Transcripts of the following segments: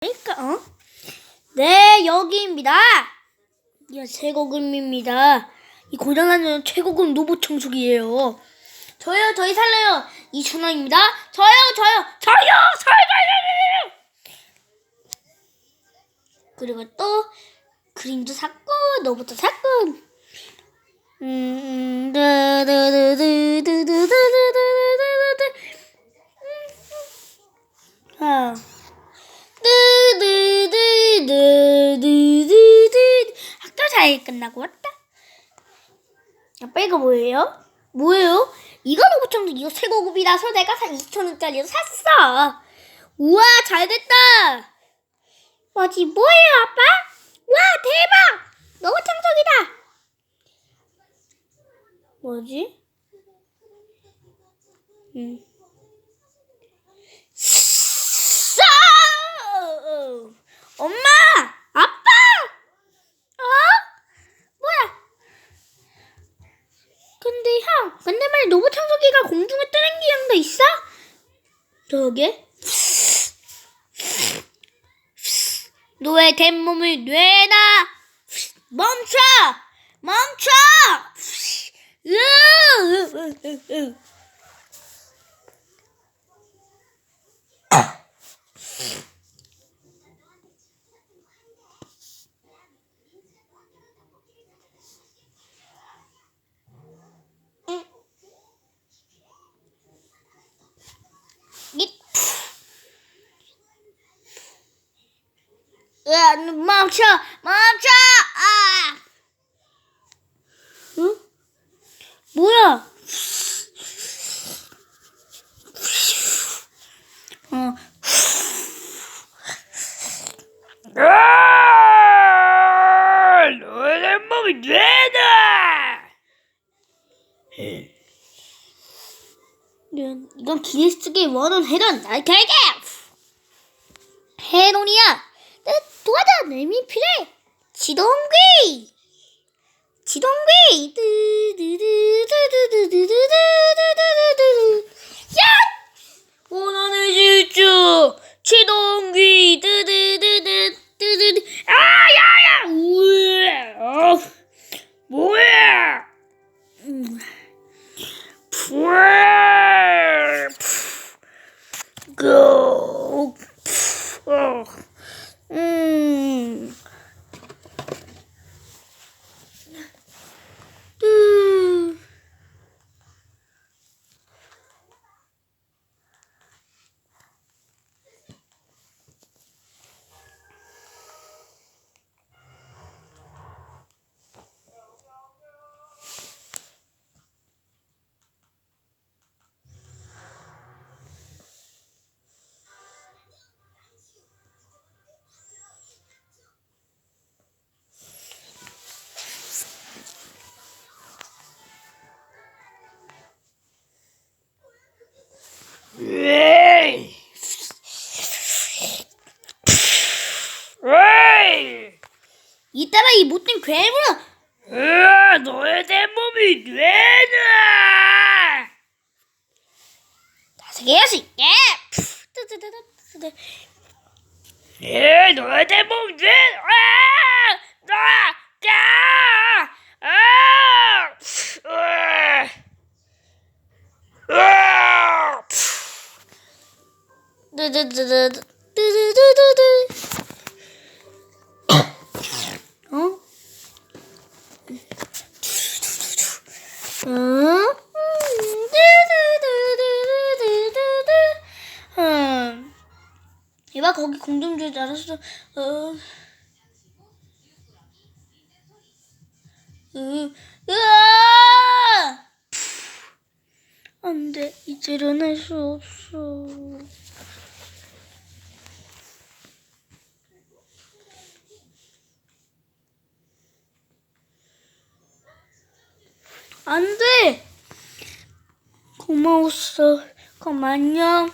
그러니까 어? 네 여기입니다. 이 최고금입니다. 이 고장나는 최고금 로봇 청소기예요. 저요 저희 살래요 이준원입니다. 저요 저요 저요 저요 저요. 그리고 또 그림도 샀고 로봇도 샀고. 음, 아. 드드드드드드드 학교 잘 끝나고 왔다. 아빠 이거 뭐예요? 뭐예요? 이거 로봇 청소 이거 최고급이라서 내가 한 2천원짜리로 샀어. 우와 잘 됐다. 뭐지 뭐예요 아빠? 와 대박! 로봇 청소기다. 뭐지? 음. 싸! 엄마! 아빠! 어? 뭐야? 근데 형, 근데 말 로봇 청소기가 공중에 뜨는 기능도 있어? 저게? 너의 된 몸을 뇌나 멈춰! 멈춰! 으! 이- 으아, 멈춰! 멈춰! 아! 응? 뭐야? 어, 아! 너의 몸이 되다! 이건, 이건 기네스계 원원 해던 날개게! 해론이야! 내 도와줘! 내 힘이 필요해! 지동귀! 지동귀! 야! 원하는! 치동기! 뜨드드드드드드! 아, 야, 야! 어, 뭐야! 음! 고! 이 못된 괴물아! 으, 너의 내 몸이 되나? 다섯 개 여섯 개! 푸! 예, 너의 내몸 돼! 아! 나! 야! 아! 으아! 으아! 두두두두 두두두두 이봐 거기 줄 알았어. 어. 으, 으아! 안 돼. 이제 일어날 수 없어. 안 돼! 고마웠어. 그럼 안녕.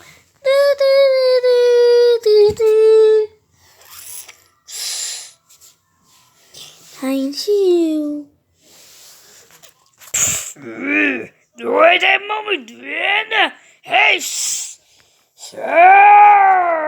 Heinzio. Doei de mama dwenen. Hey.